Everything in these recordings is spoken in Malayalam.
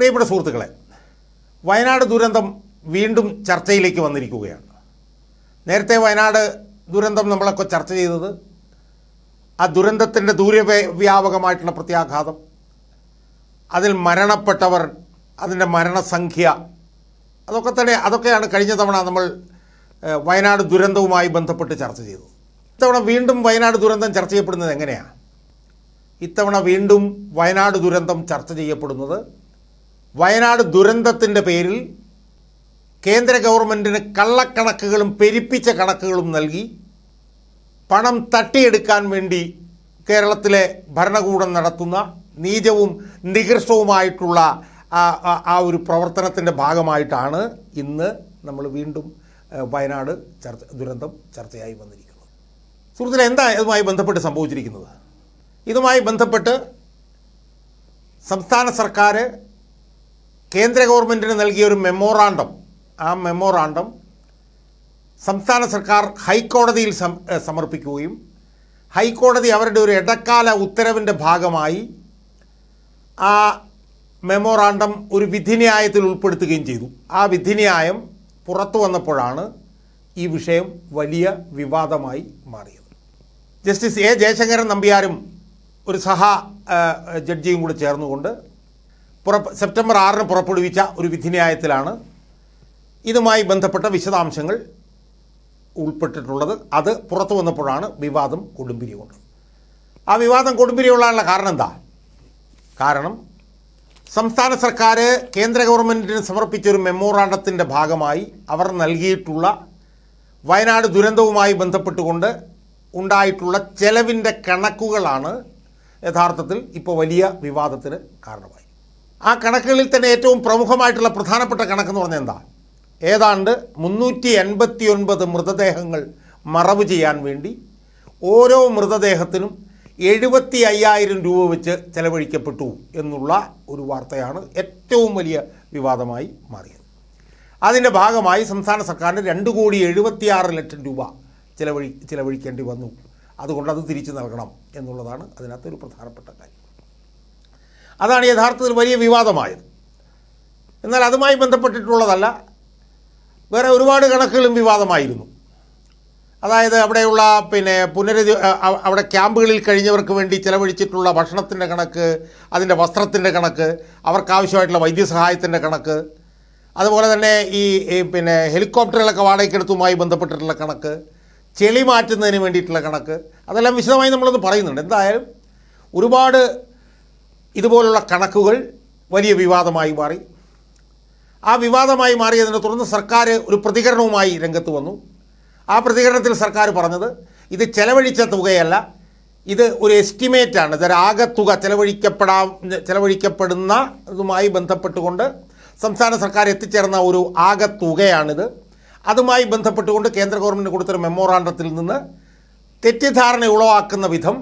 പ്രിയപ്പെട്ട സുഹൃത്തുക്കളെ വയനാട് ദുരന്തം വീണ്ടും ചർച്ചയിലേക്ക് വന്നിരിക്കുകയാണ്. നേരത്തെ വയനാട് ദുരന്തം നമ്മളൊക്കെ ചർച്ച ചെയ്തത് ആ ദുരന്തത്തിന്റെ ദൂരവ്യാപകമായിട്ടുള്ള പ്രത്യാഘാതം അതിൽ മരണപ്പെട്ടവർ അതിന്റെ മരണസംഖ്യ അതൊക്കെ തന്നെ അതൊക്കെയാണ് കഴിഞ്ഞ തവണ നമ്മൾ വയനാട് ദുരന്തവുമായി ബന്ധപ്പെട്ട് ചർച്ച ചെയ്തു ഇത്തവണ വീണ്ടും വയനാട് ദുരന്തം ചർച്ച ചെയ്യപ്പെടുന്നത് എങ്ങനെയാണ് ഇത്തവണ വീണ്ടും വയനാട് ദുരന്തം ചർച്ച ചെയ്യപ്പെടുന്നത് വയനാട് ദുരന്തത്തിന്റെ പേരിൽ കേന്ദ്ര ഗവൺമെന്റിന് കള്ളക്കണക്കുകളും പെരിപ്പിച്ച കണക്കുകളും നൽകി പണം തട്ടിയെടുക്കാൻ വേണ്ടി കേരളത്തിലെ ഭരണകൂടം നടത്തുന്ന നീചവും നികൃഷ്ടവുമായിട്ടുള്ള ആ ഒരു പ്രവർത്തനത്തിന്റെ ഭാഗമായിട്ടാണ് ഇന്ന് നമ്മൾ വീണ്ടും വയനാട് ചർച്ച ദുരന്തം ചർച്ചയായി വന്നിരിക്കുന്നത്. സുഹൃത്തുക്കളെ എന്താ ഇതുമായി ബന്ധപ്പെട്ട് സംഭവിച്ചിരിക്കുന്നത്? ഇതുമായി ബന്ധപ്പെട്ട് സംസ്ഥാന സർക്കാർ കേന്ദ്ര ഗവൺമെന്റിന് നൽകിയ ഒരു മെമ്മോറാണ്ടം. ആ മെമ്മോറാണ്ടം സംസ്ഥാന സർക്കാർ ഹൈക്കോടതിയിൽ സമർപ്പിക്കുകയും ഹൈക്കോടതി അവരുടെ ഒരു ഇടക്കാല ഉത്തരവിന്റെ ഭാഗമായി ആ മെമ്മോറാണ്ടം ഒരു വിധിന്യായത്തിൽ ഉൾപ്പെടുത്തുകയും ചെയ്തു. ആ വിധിന്യായം പുറത്തു വന്നപ്പോഴാണ് ഈ വിഷയം വലിയ വിവാദമായി മാറിയത്. ജസ്റ്റിസ് എ ജയശങ്കരൻ നമ്പ്യാരും ഒരു സഹ ജഡ്ജിയും കൂടി ചേർന്നുകൊണ്ട് പുറപ്പ് സെപ്റ്റംബർ ആറിന് പുറപ്പെടുവിച്ച ഒരു വിധിന്യായത്തിലാണ് ഇതുമായി ബന്ധപ്പെട്ട വിശദാംശങ്ങൾ ഉൾപ്പെട്ടിട്ടുള്ളത്. അത് പുറത്തു വന്നപ്പോഴാണ് വിവാദം കൊടുമ്പിരി കൊണ്ടത് ആ വിവാദം കൊടുമ്പിരി കൊള്ളാനുള്ള കാരണം എന്താ? കാരണം സംസ്ഥാന സർക്കാർ കേന്ദ്ര ഗവൺമെന്റിന് സമർപ്പിച്ച ഒരു മെമ്മോറാണ്ടത്തിന്റെ ഭാഗമായി അവർ നൽകിയിട്ടുള്ള വയനാട് ദുരന്തവുമായി ബന്ധപ്പെട്ടുകൊണ്ട് ഉണ്ടായിട്ടുള്ള ചെലവിന്റെ കണക്കുകളാണ് യഥാർത്ഥത്തിൽ ഇപ്പോൾ വലിയ വിവാദത്തിന് കാരണമായി ആ കണക്കുകളിൽ തന്നെ ഏറ്റവും പ്രമുഖമായിട്ടുള്ള പ്രധാനപ്പെട്ട കണക്കെന്ന് പറഞ്ഞാൽ എന്താ? ഏതാണ്ട് മുന്നൂറ്റി എൺപത്തി ഒൻപത് മൃതദേഹങ്ങൾ മറവ് ചെയ്യാൻ വേണ്ടി ഓരോ മൃതദേഹത്തിനും എഴുപത്തി അയ്യായിരം രൂപ വെച്ച് ചെലവഴിക്കപ്പെട്ടു എന്നുള്ള ഒരു വാർത്തയാണ് ഏറ്റവും വലിയ വിവാദമായി മാറിയത്. അതിന്റെ ഭാഗമായി സംസ്ഥാന സർക്കാരിന് രണ്ട് കോടി എഴുപത്തിയാറ് ലക്ഷം രൂപ ചിലവഴി ചിലവഴിക്കേണ്ടി വന്നു. അതുകൊണ്ട് അത് തിരിച്ചു നൽകണം എന്നുള്ളതാണ് അതിനകത്ത് ഒരു പ്രധാനപ്പെട്ട കാര്യം. അതാണ് യഥാർത്ഥത്തിൽ വലിയ വിവാദമായത്. എന്നാൽ അതുമായി ബന്ധപ്പെട്ടിട്ടുള്ളതല്ല വേറെ ഒരുപാട് കണക്കുകളും വിവാദമായിരുന്നു. അതായത് അവിടെയുള്ള പിന്നെ പുനരധി അവിടെ ക്യാമ്പുകളിൽ കഴിഞ്ഞവർക്ക് വേണ്ടി ചിലവഴിച്ചിട്ടുള്ള ഭക്ഷണത്തിന്റെ കണക്ക് അതിന്റെ വസ്ത്രത്തിന്റെ കണക്ക് അവർക്കാവശ്യമായിട്ടുള്ള വൈദ്യസഹായത്തിന്റെ കണക്ക് അതുപോലെ തന്നെ ഈ പിന്നെ ഹെലികോപ്റ്ററുകളൊക്കെ വാടകയ്ക്കെടുത്തുമായി ബന്ധപ്പെട്ടിട്ടുള്ള കണക്ക് ചെളി മാറ്റുന്നതിന് വേണ്ടിയിട്ടുള്ള കണക്ക് അതെല്ലാം വിശദമായി നമ്മളൊന്ന് പറയുന്നുണ്ട്. എന്തായാലും ഒരുപാട് ഇതുപോലുള്ള കണക്കുകൾ വലിയ വിവാദമായി മാറി. ആ വിവാദമായി മാറിയതിനെ തുടർന്ന് സർക്കാർ ഒരു പ്രതികരണവുമായി രംഗത്ത് വന്നു. ആ പ്രതികരണത്തിൽ സർക്കാർ പറഞ്ഞത് ഇത് ചെലവഴിച്ച തുകയല്ല ഇത് ഒരു എസ്റ്റിമേറ്റാണ് ഇതൊരു ആകെ തുക ചെലവഴിക്കപ്പെടാം ചെലവഴിക്കപ്പെടുന്നതുമായി ബന്ധപ്പെട്ടുകൊണ്ട് സംസ്ഥാന സർക്കാർ എത്തിച്ചേർന്ന ഒരു ആകെ തുകയാണിത് അതുമായി ബന്ധപ്പെട്ടുകൊണ്ട് കേന്ദ്ര ഗവൺമെന്റ് കൊടുത്തൊരു മെമ്മോറാണ്ടത്തിൽ നിന്ന് തെറ്റിദ്ധാരണ ഉളവാക്കുന്ന വിധം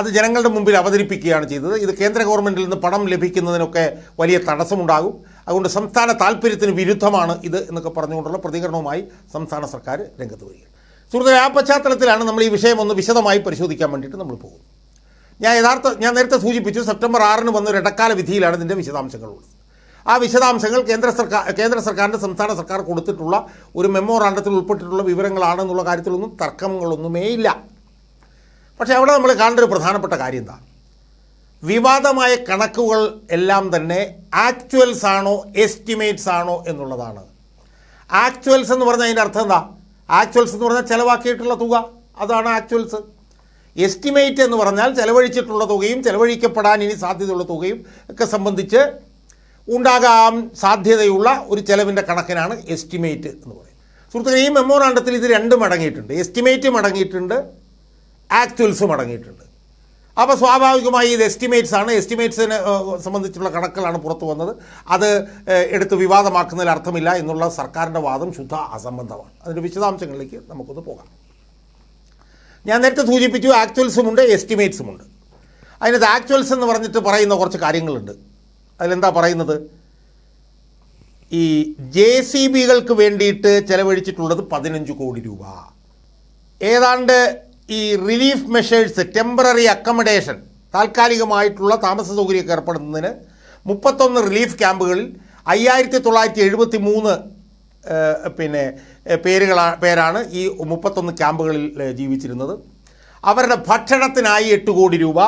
അത് ജനങ്ങളുടെ മുമ്പിൽ അവതരിപ്പിക്കുകയാണ് ചെയ്തത്. ഇത് കേന്ദ്ര ഗവൺമെന്റിൽ നിന്ന് പണം ലഭിക്കുന്നതിനൊക്കെ വലിയ തടസ്സമുണ്ടാകും. അതുകൊണ്ട് സംസ്ഥാന താല്പര്യത്തിന് വിരുദ്ധമാണ് ഇത് എന്നൊക്കെ പറഞ്ഞുകൊണ്ടുള്ള പ്രതികരണവുമായി സംസ്ഥാന സർക്കാർ രംഗത്ത് വരികയാണ്. സുഹൃത്തുക്കളെ ആ പശ്ചാത്തലത്തിലാണ് നമ്മൾ ഈ വിഷയം ഒന്ന് വിശദമായി പരിശോധിക്കാൻ വേണ്ടിയിട്ട് നമ്മൾ പോകുന്നത്. ഞാൻ യഥാർത്ഥ ഞാൻ നേരത്തെ സൂചിപ്പിച്ചു സെപ്റ്റംബർ ആറിന് വന്ന ഒരു ഇടക്കാല വിധിയിലാണ് ഇതിന്റെ വിശദാംശങ്ങളുള്ളത്. ആ വിശദാംശങ്ങൾ കേന്ദ്ര സർക്കാർ കേന്ദ്ര സർക്കാരിന്റെ സംസ്ഥാന സർക്കാർ കൊടുത്തിട്ടുള്ള ഒരു മെമ്മോറാണ്ടത്തിൽ ഉൾപ്പെട്ടിട്ടുള്ള വിവരങ്ങളാണെന്നുള്ള കാര്യത്തിലൊന്നും തർക്കങ്ങളൊന്നുമേ ഇല്ല പക്ഷേ അവിടെ നമ്മൾ കാണേണ്ട ഒരു പ്രധാനപ്പെട്ട കാര്യം എന്താ? വിവാദമായ കണക്കുകൾ എല്ലാം തന്നെ ആക്ച്വൽസ് ആണോ എസ്റ്റിമേറ്റ്സ് ആണോ എന്നുള്ളതാണ്. ആക്ച്വൽസ് എന്ന് പറഞ്ഞാൽ അതിന്റെ അർത്ഥം എന്താ? ആക്ച്വൽസ് എന്ന് പറഞ്ഞാൽ ചിലവാക്കിയിട്ടുള്ള തുക അതാണ് ആക്ച്വൽസ് എസ്റ്റിമേറ്റ് എന്ന് പറഞ്ഞാൽ ചിലവഴിച്ചിട്ടുള്ള തുകയും ചിലവഴിക്കപ്പെടാൻ ഇനി സാധ്യതയുള്ള തുകയും ഒക്കെ സംബന്ധിച്ച് ഉണ്ടാകാൻ സാധ്യതയുള്ള ഒരു ചിലവിന്റെ കണക്കിനാണ് എസ്റ്റിമേറ്റ് എന്ന് പറയുന്നത്. സുഹൃത്തുക്കളെ ഈ മെമ്മോറാണ്ടത്തിൽ ഇത് രണ്ടും അടങ്ങിയിട്ടുണ്ട്. എസ്റ്റിമേറ്റും അടങ്ങിയിട്ടുണ്ട്. ആക്ച്വൽസും അടങ്ങിയിട്ടുണ്ട് അപ്പോൾ സ്വാഭാവികമായി ഇത് എസ്റ്റിമേറ്റ്സ് ആണ്. എസ്റ്റിമേറ്റ്സിനെ സംബന്ധിച്ചുള്ള കണക്കുകളാണ് പുറത്തു വന്നത്. അത് എടുത്ത് വിവാദമാക്കുന്നതിൽ അർത്ഥമില്ല എന്നുള്ള സർക്കാരിന്റെ വാദം ശുദ്ധ അസംബന്ധമാണ്. അതിന്റെ വിശദാംശങ്ങളിലേക്ക് നമുക്കൊന്ന് പോകാം. ഞാൻ നേരത്തെ സൂചിപ്പിച്ചു ആക്ച്വൽസും ഉണ്ട് എസ്റ്റിമേറ്റ്സും ഉണ്ട്. അതിനകത്ത് ആക്ച്വൽസ് എന്ന് പറഞ്ഞിട്ട് പറയുന്ന കുറച്ച് കാര്യങ്ങളുണ്ട്. അതിലെന്താ പറയുന്നത്? ഈ ജെ സി ബികൾക്ക് വേണ്ടിയിട്ട് ചെലവഴിച്ചിട്ടുള്ളത് പതിനഞ്ച് കോടി രൂപ. ഏതാണ്ട് ഈ റിലീഫ് മെഷേഴ്സ് ടെമ്പററി അക്കമഡേഷൻ താൽക്കാലികമായിട്ടുള്ള താമസ സൗകര്യമൊക്കെ ഏർപ്പെടുന്നതിന് മുപ്പത്തൊന്ന് റിലീഫ് ക്യാമ്പുകളിൽ അയ്യായിരത്തി തൊള്ളായിരത്തി എഴുപത്തി മൂന്ന് പിന്നെ പേരുകളാണ് പേരുകളാ പേരാണ് ഈ മുപ്പത്തൊന്ന് ക്യാമ്പുകളിൽ ജീവിച്ചിരുന്നത്. അവരുടെ ഭക്ഷണത്തിനായി എട്ട് കോടി രൂപ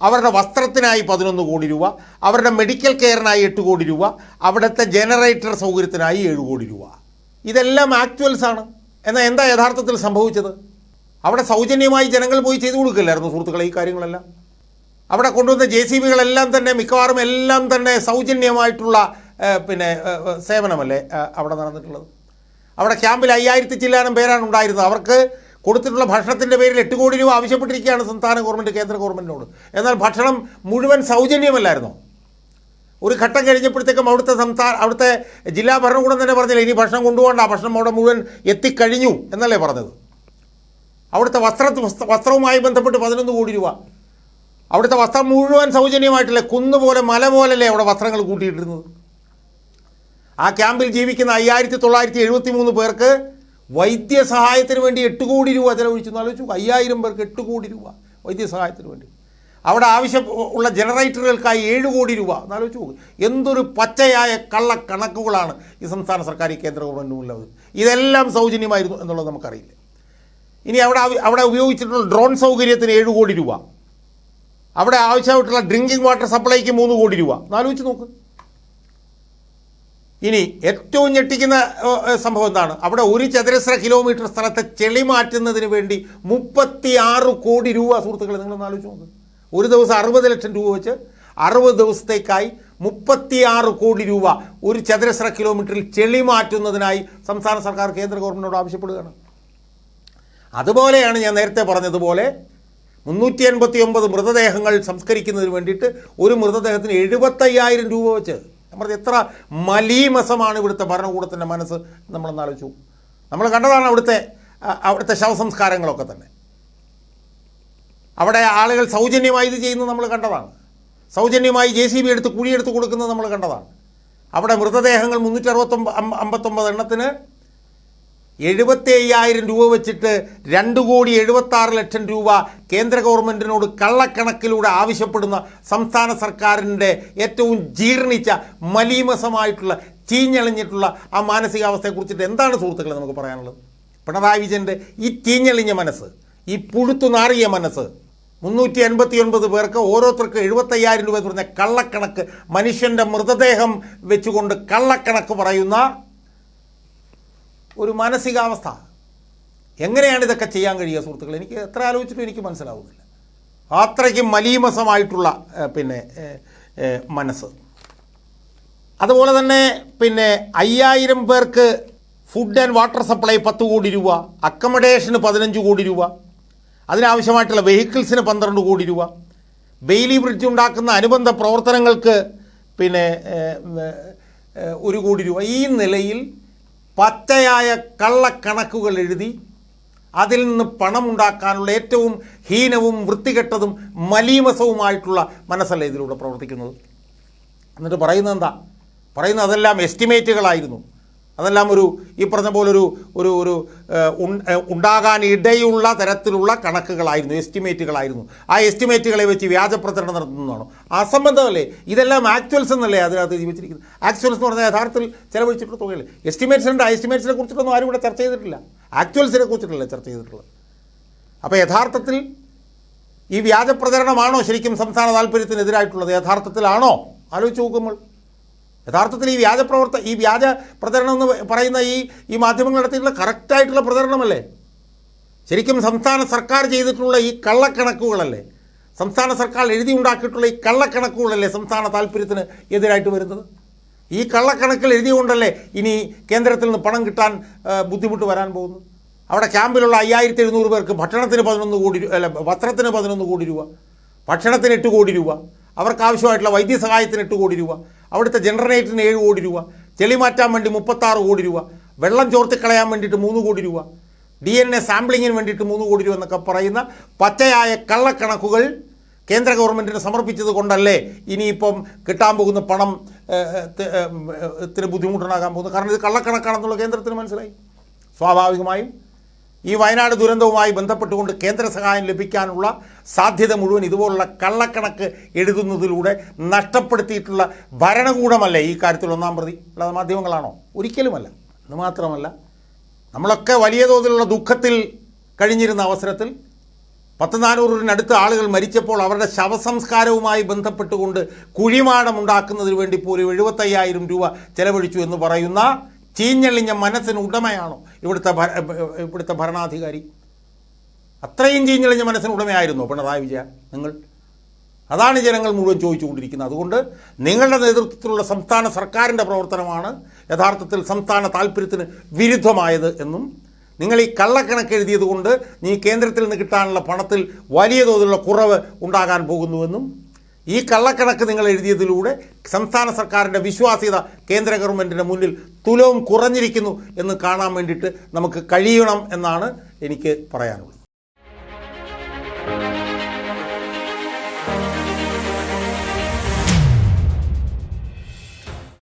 അവരുടെ വസ്ത്രത്തിനായി പതിനൊന്ന് കോടി രൂപ അവരുടെ മെഡിക്കൽ കെയറിനായി എട്ട് കോടി രൂപ അവിടുത്തെ ജനറേറ്റർ സൗകര്യത്തിനായി ഏഴ് കോടി രൂപ. ഇതെല്ലാം ആക്ച്വൽസാണ് എന്നാൽ എന്താ യഥാർത്ഥത്തിൽ സംഭവിച്ചത്? അവിടെ സൗജന്യമായി ജനങ്ങൾ പോയി ചെയ്തു കൊടുക്കില്ലായിരുന്നു സുഹൃത്തുക്കളെ ഈ കാര്യങ്ങളെല്ലാം? അവിടെ കൊണ്ടുവന്ന ജെ സി ബികളെല്ലാം തന്നെ മിക്കവാറും എല്ലാം തന്നെ സൗജന്യമായിട്ടുള്ള പിന്നെ സേവനമല്ലേ അവിടെ നടന്നിട്ടുള്ളത്? അവിടെ ക്യാമ്പിൽ അയ്യായിരത്തി ചില്ലാനം പേരാണ് ഉണ്ടായിരുന്നത്. അവർക്ക് കൊടുത്തിട്ടുള്ള ഭക്ഷണത്തിന്റെ പേരിൽ എട്ട് കോടി രൂപ ആവശ്യപ്പെട്ടിരിക്കുകയാണ് സംസ്ഥാന ഗവൺമെന്റ് കേന്ദ്ര ഗവൺമെന്റിനോട്. എന്നാൽ ഭക്ഷണം മുഴുവൻ സൗജന്യമല്ലായിരുന്നോ? ഒരു ഘട്ടം കഴിഞ്ഞപ്പോഴത്തേക്കും അവിടുത്തെ സംസ്ഥാന അവിടുത്തെ ജില്ലാ ഭരണകൂടം തന്നെ പറഞ്ഞില്ല ഇനി ഭക്ഷണം കൊണ്ടുപോകണ്ട ഭക്ഷണം അവിടെ മുഴുവൻ എത്തിക്കഴിഞ്ഞു എന്നല്ലേ പറഞ്ഞത്? അവിടുത്തെ വസ്ത്ര വസ്ത്രവുമായി ബന്ധപ്പെട്ട് പതിനൊന്ന് കോടി രൂപ. അവിടുത്തെ വസ്ത്രം മുഴുവൻ സൗജന്യമായിട്ടല്ലേ കുന്നുപോലെ മല പോലല്ലേ അവിടെ വസ്ത്രങ്ങൾ കൂട്ടിയിട്ടിരുന്നത്? ആ ക്യാമ്പിൽ ജീവിക്കുന്ന അയ്യായിരത്തി തൊള്ളായിരത്തി എഴുപത്തി മൂന്ന് പേർക്ക് വൈദ്യസഹായത്തിന് വേണ്ടി എട്ട് കോടി രൂപ ചെലവഴിച്ചു. ആലോചിച്ചു അയ്യായിരം പേർക്ക് എട്ട് കോടി രൂപ വൈദ്യസഹായത്തിന് വേണ്ടി. അവിടെ ആവശ്യം ഉള്ള ജനറേറ്ററുകൾക്കായി ഏഴ് കോടി രൂപ. എന്നാലോചിച്ചു എന്തൊരു പച്ചയായ കള്ള കണക്കുകളാണ് ഈ സംസ്ഥാന സർക്കാർ കേന്ദ്ര മുന്നിലുള്ളത് ഇതെല്ലാം സൗജന്യമായിരുന്നു എന്നുള്ളത് നമുക്കറിയില്ല. ഇനി അവിടെ അവിടെ ഉപയോഗിച്ചിട്ടുള്ള ഡ്രോൺ സൗകര്യത്തിന് ഏഴ് കോടി രൂപ. അവിടെ ആവശ്യമായിട്ടുള്ള ഡ്രിങ്കിങ് വാട്ടർ സപ്ലൈക്ക് മൂന്ന് കോടി രൂപ. എന്നാലോചിച്ച് നോക്ക്. ഇനി ഏറ്റവും ഞെട്ടിക്കുന്ന സംഭവം എന്താണ്? അവിടെ ഒരു ചതുരശ്ര കിലോമീറ്റർ സ്ഥലത്തെ ചെളി മാറ്റുന്നതിന് വേണ്ടി മുപ്പത്തി ആറ് കോടി രൂപ സുഹൃത്തുക്കളെ നിങ്ങൾ ആലോചിച്ച് നോക്ക്. ഒരു ദിവസം അറുപത് ലക്ഷം രൂപ വെച്ച് അറുപത് ദിവസത്തേക്കായി മുപ്പത്തിയാറ് കോടി രൂപ ഒരു ചതുരശ്ര കിലോമീറ്ററിൽ ചെളി മാറ്റുന്നതിനായി സംസ്ഥാന സർക്കാർ കേന്ദ്ര ഗവൺമെന്റിനോട് ആവശ്യപ്പെടുകയാണ്. അതുപോലെയാണ് ഞാൻ നേരത്തെ പറഞ്ഞതുപോലെ മുന്നൂറ്റി എൺപത്തി ഒമ്പത് മൃതദേഹങ്ങൾ സംസ്കരിക്കുന്നതിന് വേണ്ടിയിട്ട് ഒരു മൃതദേഹത്തിന് എഴുപത്തയ്യായിരം രൂപ വെച്ച്. നമ്മൾ എത്ര മലീമസമാണ് ഇവിടുത്തെ ഭരണകൂടത്തിന്റെ മനസ്സ് നമ്മളൊന്ന് ആലോചിച്ചു നമ്മൾ കണ്ടതാണ് അവിടുത്തെ അവിടുത്തെ ശവസംസ്കാരങ്ങളൊക്കെ തന്നെ. അവിടെ ആളുകൾ സൗജന്യമായി ഇത് ചെയ്യുന്നത് നമ്മൾ കണ്ടതാണ്. സൗജന്യമായി ജെ സി ബി എടുത്ത് കുഴിയെടുത്ത് കൊടുക്കുന്നത് നമ്മൾ കണ്ടതാണ്. അവിടെ മൃതദേഹങ്ങൾ മുന്നൂറ്റി അറുപത്തൊമ്പത് അമ്പത്തൊമ്പത് എണ്ണത്തിന് എഴുപത്തി അയ്യായിരം രൂപ വെച്ചിട്ട് രണ്ട് കോടി എഴുപത്താറ് ലക്ഷം രൂപ കേന്ദ്ര ഗവൺമെന്റിനോട് കള്ളക്കണക്കിലൂടെ ആവശ്യപ്പെടുന്ന സംസ്ഥാന സർക്കാരിന്റെ ഏറ്റവും ജീർണിച്ച മലീമസമായിട്ടുള്ള ചീഞ്ഞളിഞ്ഞിട്ടുള്ള ആ മാനസികാവസ്ഥയെക്കുറിച്ചിട്ട് എന്താണ് സുഹൃത്തുക്കളെ നമുക്ക് പറയാനുള്ളത്? പിണറായി വിജയന്റെ ഈ ചീഞ്ഞളിഞ്ഞ മനസ്സ് ഈ പുഴുത്തു നാറിയ മനസ്സ് മുന്നൂറ്റി എൺപത്തി ഒൻപത് പേർക്ക് ഓരോരുത്തർക്ക് എഴുപത്തയ്യായിരം രൂപ എന്ന് പറഞ്ഞ കള്ളക്കണക്ക് മനുഷ്യന്റെ മൃതദേഹം വെച്ചുകൊണ്ട് കള്ളക്കണക്ക് പറയുന്ന ഒരു മാനസികാവസ്ഥ. എങ്ങനെയാണ് ഇതൊക്കെ ചെയ്യാൻ കഴിയുക സുഹൃത്തുക്കൾ എനിക്ക് എത്ര ആലോചിച്ചിട്ടും എനിക്ക് മനസ്സിലാവുന്നില്ല. അത്രയ്ക്കും മലീമസമായിട്ടുള്ള പിന്നെ മനസ്സ്. അതുപോലെ തന്നെ പിന്നെ അയ്യായിരം പേർക്ക് ഫുഡ് ആൻഡ് വാട്ടർ സപ്ലൈ പത്ത് കോടി രൂപ അക്കമഡേഷന് പതിനഞ്ച് കോടി രൂപ അതിനാവശ്യമായിട്ടുള്ള വെഹിക്കിൾസിന് പന്ത്രണ്ട് കോടി രൂപ ബെയിലി ബ്രിഡ്ജ് ഉണ്ടാക്കുന്ന അനുബന്ധ പ്രവർത്തനങ്ങൾക്ക് പിന്നെ ഒരു കോടി രൂപ. ഈ നിലയിൽ പച്ചയായ കള്ളക്കണക്കുകൾ എഴുതി അതിൽ നിന്ന് പണമുണ്ടാക്കാനുള്ള ഏറ്റവും ഹീനവും വൃത്തികെട്ടതും മലീമസവുമായിട്ടുള്ള മനസ്സല്ല ഇതിലൂടെ പ്രവർത്തിക്കുന്നത്? എന്നിട്ട് പറയുന്നത് എന്താ? പറയുന്നത് അതെല്ലാം എസ്റ്റിമേറ്റുകളായിരുന്നു. അതെല്ലാം ഒരു ഈ പറഞ്ഞ പോലെ ഒരു ഒരു ഉണ്ടാകാൻ ഇടയുള്ള തരത്തിലുള്ള കണക്കുകളായിരുന്നു എസ്റ്റിമേറ്റുകളായിരുന്നു. ആ എസ്റ്റിമേറ്റുകളെ വെച്ച് വ്യാജ പ്രചരണം നടത്തുന്നതാണ്. അസംബന്ധമല്ലേ? ഇതെല്ലാം ആക്ച്വൽസ് എന്നല്ലേ അതിനകത്ത് ജീവിച്ചിരിക്കുന്നത്? ആക്ച്വൽസ് എന്ന് പറഞ്ഞാൽ യഥാർത്ഥത്തിൽ ചിലവഴിച്ചിട്ടുള്ള തുകയല്ലേ? എസ്റ്റിമേറ്റ്സ് ഉണ്ട് ആ എസ്റ്റിമേറ്റ്സിനെ കുറിച്ചിട്ടൊന്നും ആരും ഇവിടെ ചർച്ച ചെയ്തിട്ടില്ല. ആക്ച്വൽസിനെ കുറിച്ചിട്ടല്ലേ ചർച്ച ചെയ്തിട്ടുള്ളത്. അപ്പോൾ യഥാർത്ഥത്തിൽ ഈ വ്യാജ പ്രചരണമാണോ ശരിക്കും സംസ്ഥാന താല്പര്യത്തിനെതിരായിട്ടുള്ളത് യഥാർത്ഥത്തിലാണോ? ആലോചിച്ച് നോക്കുമ്പോൾ യഥാർത്ഥത്തിൽ ഈ വ്യാജ പ്രവർത്ത ഈ വ്യാജ പ്രചരണം എന്ന് പറയുന്ന ഈ ഈ മാധ്യമങ്ങൾ നടത്തിയിട്ടുള്ള കറക്റ്റായിട്ടുള്ള പ്രചരണമല്ലേ? ശരിക്കും സംസ്ഥാന സർക്കാർ ചെയ്തിട്ടുള്ള ഈ കള്ളക്കണക്കുകളല്ലേ? സംസ്ഥാന സർക്കാർ എഴുതി ഉണ്ടാക്കിയിട്ടുള്ള ഈ കള്ളക്കണക്കുകളല്ലേ സംസ്ഥാന താല്പര്യത്തിന് എതിരായിട്ട് വരുന്നത്? ഈ കള്ളക്കണക്കിൽ എഴുതിയുകൊണ്ടല്ലേ ഇനി കേന്ദ്രത്തിൽ നിന്ന് പണം കിട്ടാൻ ബുദ്ധിമുട്ട് വരാൻ പോകുന്നു അവിടെ ക്യാമ്പിലുള്ള അയ്യായിരത്തി എഴുന്നൂറ് പേർക്ക് ഭക്ഷണത്തിന് പതിനൊന്ന് കോടി അല്ല വസ്ത്രത്തിന് പതിനൊന്ന് കോടി രൂപ ഭക്ഷണത്തിന് എട്ട് കോടി രൂപ അവർക്ക് ആവശ്യമായിട്ടുള്ള വൈദ്യസഹായത്തിന് എട്ട് കോടി രൂപ അവിടുത്തെ ജനറേറ്ററിന് ഏഴ് കോടി രൂപ ചെളി മാറ്റാൻ വേണ്ടി മുപ്പത്താറ് കോടി രൂപ വെള്ളം ചോർത്തിക്കളയാൻ വേണ്ടിയിട്ട് മൂന്ന് കോടി രൂപ ഡി എൻ എ സാമ്പിളിങ്ങിന് വേണ്ടിയിട്ട് മൂന്ന് കോടി രൂപ എന്നൊക്കെ പറയുന്ന പച്ചയായ കള്ളക്കണക്കുകൾ കേന്ദ്ര ഗവൺമെന്റിന് സമർപ്പിച്ചത് കൊണ്ടല്ലേ ഇനിയിപ്പം കിട്ടാൻ പോകുന്ന പണം ഇത്തിരി ബുദ്ധിമുട്ടുണ്ടാകാൻ പോകുന്നത്? കാരണം ഇത് കള്ളക്കണക്കാണെന്നുള്ള കേന്ദ്രത്തിന് മനസ്സിലായി. സ്വാഭാവികമായും ഈ വയനാട് ദുരന്തവുമായി ബന്ധപ്പെട്ടുകൊണ്ട് കേന്ദ്ര സഹായം ലഭിക്കാനുള്ള സാധ്യത മുഴുവൻ ഇതുപോലുള്ള കള്ളക്കണക്ക് എഴുതുന്നതിലൂടെ നഷ്ടപ്പെടുത്തിയിട്ടുള്ള ഭരണകൂടമല്ലേ ഈ കാര്യത്തിൽ ഒന്നാം പ്രതി? അല്ലാതെ മാധ്യമങ്ങളാണോ? ഒരിക്കലുമല്ല. അത് മാത്രമല്ല നമ്മളൊക്കെ വലിയ തോതിലുള്ള ദുഃഖത്തിൽ കഴിഞ്ഞിരുന്ന അവസരത്തിൽ പത്ത് നാനൂറിനടുത്ത് ആളുകൾ മരിച്ചപ്പോൾ അവരുടെ ശവസംസ്കാരവുമായി ബന്ധപ്പെട്ടുകൊണ്ട് കുഴിമാടം ഉണ്ടാക്കുന്നതിന് വേണ്ടി പോലും എഴുപത്തയ്യായിരം രൂപ ചെലവഴിച്ചു എന്ന് പറയുന്ന ചീഞ്ഞെളിഞ്ഞ മനസ്സിന് ഉടമയാണോ ഇവിടുത്തെ ഇവിടുത്തെ ഭരണാധികാരി? അത്രയും ചീഞ്ഞളിഞ്ഞ മനസ്സിന് ഉടമയായിരുന്നു പിണറായി വിജയ നിങ്ങൾ? അതാണ് ജനങ്ങൾ മുഴുവൻ ചോദിച്ചുകൊണ്ടിരിക്കുന്നത്. അതുകൊണ്ട് നിങ്ങളുടെ നേതൃത്വത്തിലുള്ള സംസ്ഥാന സർക്കാരിന്റെ പ്രവർത്തനമാണ് യഥാർത്ഥത്തിൽ സംസ്ഥാന താല്പര്യത്തിന് വിരുദ്ധമായത് എന്നും നിങ്ങൾ ഈ കള്ളക്കണക്ക് എഴുതിയത് കൊണ്ട് നീ കേന്ദ്രത്തിൽ നിന്ന് കിട്ടാനുള്ള പണത്തിൽ വലിയ തോതിലുള്ള കുറവ് ഉണ്ടാകാൻ പോകുന്നുവെന്നും ഈ കള്ളക്കണക്ക് നിങ്ങൾ എഴുതിയതിലൂടെ സംസ്ഥാന സർക്കാരിന്റെ വിശ്വാസ്യത കേന്ദ്ര ഗവൺമെന്റിന്റെ മുന്നിൽ തുലവും കുറഞ്ഞിരിക്കുന്നു എന്ന് കാണാൻ വേണ്ടിയിട്ട് നമുക്ക് കഴിയണം എന്നാണ് എനിക്ക് പറയാനുള്ളത്.